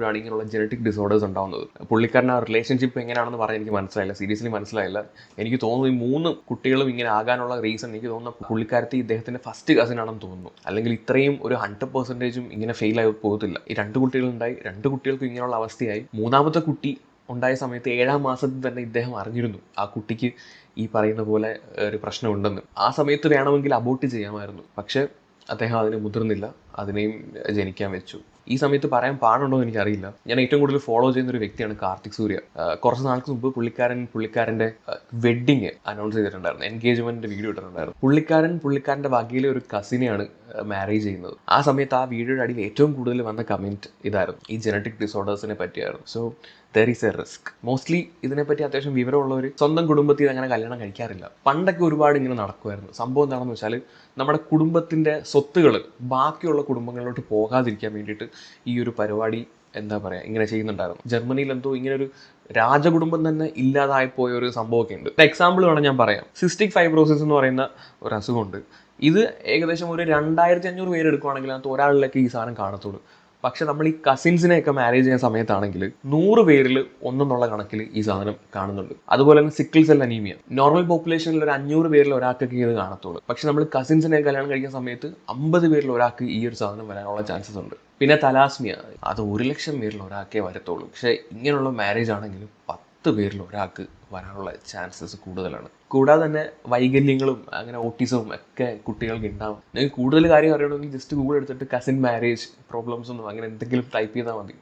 ാണ് ഇങ്ങനെയുള്ള genetic disorders ഉണ്ടാവുന്നത്. പുള്ളിക്കാരൻ ആ റിലേഷൻഷിപ്പ് എങ്ങനെയാണെന്ന് പറയാൻ എനിക്ക് മനസ്സിലായില്ല. സീരിയസ്ലി മനസ്സിലായില്ല. എനിക്ക് തോന്നുന്നു ഈ മൂന്ന് കുട്ടികളും ഇങ്ങനെ ആകാനുള്ള റീസൺ എനിക്ക് തോന്നുന്നു പുള്ളിക്കാരത്തി ഇദ്ദേഹത്തിന്റെ ഫസ്റ്റ് കസിൻ ആണെന്ന് തോന്നുന്നു. അല്ലെങ്കിൽ ഇത്രയും ഒരു ഹൺഡ്രഡ് പെർസെന്റേജും ഇങ്ങനെ ഫെയിൽ ആയി പോകത്തില്ല. ഈ രണ്ട് കുട്ടികളുണ്ടായി രണ്ട് കുട്ടികൾക്കും ഇങ്ങനെയുള്ള അവസ്ഥയായി. മൂന്നാമത്തെ കുട്ടി ഉണ്ടായ സമയത്ത് ഏഴാം മാസത്തിൽ തന്നെ ഇദ്ദേഹം അറിഞ്ഞിരുന്നു. ആ കുട്ടിക്ക് ഈ പറയുന്ന പോലെ ഒരു പ്രശ്നമുണ്ടെന്ന്. ആ സമയത്ത് വേണമെങ്കിൽ അബോട്ട് ചെയ്യാമായിരുന്നു. പക്ഷേ അദ്ദേഹം അതിനെ മുതിർന്നില്ല. അതിനെയും ജനിക്കാൻ വെച്ചു. ഈ സമയത്ത് പറയാൻ പാടുണ്ടോ എന്ന് എനിക്കറിയില്ല. ഞാൻ ഏറ്റവും കൂടുതൽ ഫോളോ ചെയ്യുന്ന ഒരു വ്യക്തിയാണ് കാർത്തിക് സൂര്യ. കുറച്ച് നാൾക്ക് മുമ്പ് പുള്ളിക്കാരൻ പുള്ളിക്കാരന്റെ വെഡ്ഡിങ് അനൗൺസ് ചെയ്തിട്ടുണ്ടായിരുന്നു. എൻഗേജ്മെന്റ് വീഡിയോ ഇട്ടിട്ടുണ്ടായിരുന്നു. പുള്ളിക്കാരൻ പുള്ളിക്കാരന്റെ വകയിലെ ഒരു കസിനെയാണ് മാരേജ് ചെയ്യുന്നത്. ആ സമയത്ത് ആ വീഡിയോയുടെ അടിയിൽ ഏറ്റവും കൂടുതൽ വന്ന കമന്റ് ഇതായിരുന്നു. ഈ ജനറ്റിക് ഡിസോർഡേഴ്സിനെ പറ്റിയായിരുന്നു. So there is a risk mostly ഇതിനെപ്പറ്റി അത്യാവശ്യം വിവരമുള്ളവർ സ്വന്തം കുടുംബത്തിൽ അങ്ങനെ കല്യാണം കഴിക്കാറില്ല. പണ്ടൊക്കെ ഒരുപാട് ഇങ്ങനെ നടക്കുമായിരുന്നു സംഭവം എന്താണെന്ന് വെച്ചാൽ നമ്മുടെ കുടുംബത്തിന്റെ സ്വത്തുകൾ ബാക്കിയുള്ള കുടുംബങ്ങളിലോട്ട് പോകാതിരിക്കാൻ വേണ്ടിയിട്ട് ഈ ഒരു പരിപാടി എന്താ പറയുക ഇങ്ങനെ ചെയ്യുന്നുണ്ടായിരുന്നു. ജർമ്മനിയിൽ എന്തോ ഇങ്ങനെ ഒരു രാജകുടുംബം തന്നെ ഇല്ലാതായി പോയ ഒരു സംഭവമൊക്കെ ഉണ്ട് എക്സാമ്പിൾ വേണം ഞാൻ പറയാം. സിസ്റ്റിക് ഫൈബ്രോസിസ് എന്ന് പറയുന്ന ഒരു അസുഖമുണ്ട് ഇത് ഏകദേശം ഒരു രണ്ടായിരത്തി അഞ്ഞൂറ് പേര് എടുക്കുവാണെങ്കിൽ അതിനകത്ത് ഒരാളിലൊക്കെ ഈ സാധനം കാണത്തുള്ളൂ. പക്ഷെ നമ്മൾ ഈ കസിൻസിനെയൊക്കെ മാരേജ് ചെയ്യുന്ന സമയത്താണെങ്കിൽ നൂറ് പേരിൽ ഒന്നെന്നുള്ള കണക്കിൽ ഈ സാധനം കാണുന്നുണ്ട്. അതുപോലെ തന്നെ സിക്കിൾ സെൽ അനീമിയ നോർമൽ പോപ്പുലേഷനിൽ ഒരു അഞ്ഞൂറ് പേരിൽ ഒരാൾക്കൊക്കെ ഇത് കാണത്തുള്ളൂ. പക്ഷെ നമ്മൾ കസിൻസിനെ കല്യാണം കഴിക്കുന്ന സമയത്ത് അമ്പത് പേരിൽ ഒരാൾക്ക് ഈ ഒരു സാധനം വരാനുള്ള ചാൻസസ് ഉണ്ട്. പിന്നെ തലാസ്മിയ അത് ഒരു ലക്ഷം പേരിൽ ഒരാൾക്കേ വരത്തുള്ളൂ. പക്ഷെ ഇങ്ങനെയുള്ള മാരേജ് ആണെങ്കിൽ പത്ത് പേരിൽ ഒരാൾക്ക് വരാനുള്ള ചാൻസസ് കൂടുതലാണ്. കൂടാതെ തന്നെ വൈകല്യങ്ങളും അങ്ങനെ ഓട്ടിസവും ഒക്കെ കുട്ടികൾക്ക് ഉണ്ടാവും. നിങ്ങൾക്ക് കൂടുതൽ കാര്യം അറിയണമെങ്കിൽ ജസ്റ്റ് ഗൂഗിൾ എടുത്തിട്ട് കസിൻ മാരേജ് പ്രോബ്ലംസ് ഒന്നും അങ്ങനെ എന്തെങ്കിലും ടൈപ്പ് ചെയ്താൽ മതി.